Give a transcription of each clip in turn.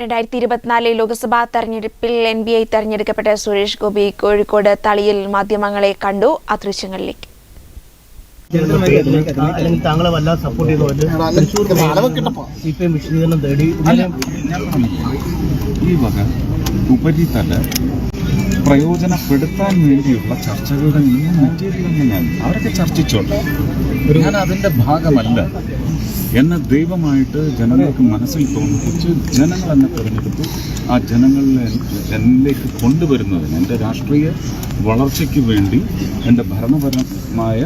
രണ്ടായിരത്തി ഇരുപത്തിനാല് ലോക്സഭാ തെരഞ്ഞെടുപ്പിൽ എൻ ബി ഐ തെരഞ്ഞെടുക്കപ്പെട്ട സുരേഷ് ഗോപി കോഴിക്കോട് തളിയിൽ മാധ്യമങ്ങളെ കണ്ടു. ആ ദൃശ്യങ്ങളിലേക്ക്. അല്ലെങ്കിൽ താങ്കളെ വല്ലാതെ സപ്പോർട്ട് ചെയ്തവര് തൃശ്ശൂർ സി പി എം വിശദീകരണം തേടി ഞാൻ പറഞ്ഞില്ലേ, ഈ വക ഉപരിതല പ്രയോജനപ്പെടുത്താൻ വേണ്ടിയുള്ള ചർച്ചകളുടെ നിയമം മഞ്ചേരിയിലൊന്നും ഞാൻ അവരൊക്കെ ചർച്ചിച്ചോട്ടെ ഞാൻ അതിന്റെ ഭാഗമല്ല. എന്നെ ദൈവമായിട്ട് ജനങ്ങൾക്ക് മനസ്സിൽ തോന്നിപ്പിച്ച് ജനങ്ങൾ എന്നെ തിരഞ്ഞെടുത്ത്. ആ ജനങ്ങളിലെ എന്നിലേക്ക് കൊണ്ടുവരുന്നതിന് എന്റെ രാഷ്ട്രീയ വളർച്ചയ്ക്ക് വേണ്ടി എന്റെ ഭരണപരമായ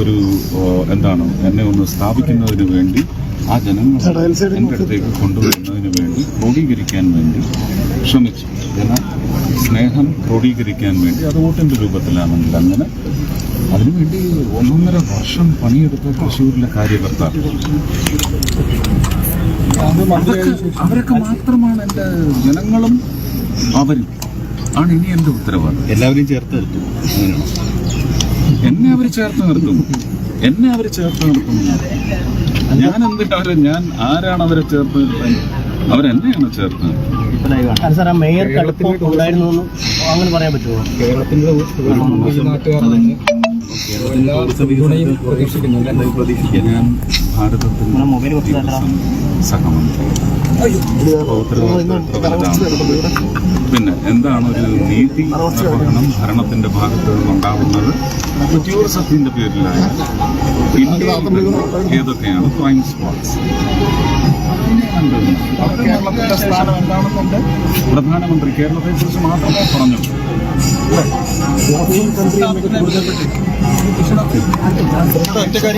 ഒരു എന്താണ് എന്നെ ഒന്ന് സ്ഥാപിക്കുന്നതിന് വേണ്ടി ആ ജനങ്ങൾ എന്റെ അടുത്തേക്ക് കൊണ്ടുവരുന്നതിന് വേണ്ടി ക്രോഡീകരിക്കാൻ വേണ്ടി ശ്രമിച്ചു. ജന സ്നേഹം ക്രോഡീകരിക്കാൻ വേണ്ടി അത് വോട്ടിന്റെ രൂപത്തിലാണെങ്കിൽ അങ്ങനെ അതിനുവേണ്ടി ഒന്നൊന്നര വർഷം പണിയെടുത്ത തൃശ്ശൂരിലെ കാര്യകർത്താക്കൾ അവർക്ക് അവരൊക്കെ മാത്രമാണ് എന്റെ ജനങ്ങളും അവരും ആണ് ഇനി എന്റെ ഉത്തരവാദിത്വം എല്ലാവരെയും ചേർത്ത് നിർത്തും എന്നെ അവർ ചേർത്ത് നിർത്തും എന്നെ അവർ ചേർത്ത് നിർത്തും ഞാൻ എന്തിനാ അവരെ ഞാൻ ആരാണ് അവരെ ചേർത്ത് നിർത്താൻ അവരെന്നെയാണ് ചേർത്ത് അങ്ങനെ പറയാൻ പറ്റുമോ കേരളത്തിന്റെ ഞാൻ സഹമന്ത്രി. പിന്നെ എന്താണ് ഒരു നീതി നിർവഹണം ഭരണത്തിന്റെ ഭാഗത്ത് നിന്നുണ്ടാവുന്നത് ടൂറിസത്തിന്റെ പേരിലായ. ഇന്ത്യയിൽ ഏതൊക്കെയാണ് ക്രൈം സ്പോട്ട്സ് പ്രധാനമന്ത്രി കേരളത്തെ കുറിച്ച് മാത്രമേ वॉकिंग कंत्री म्हणजे प्रत्येकाने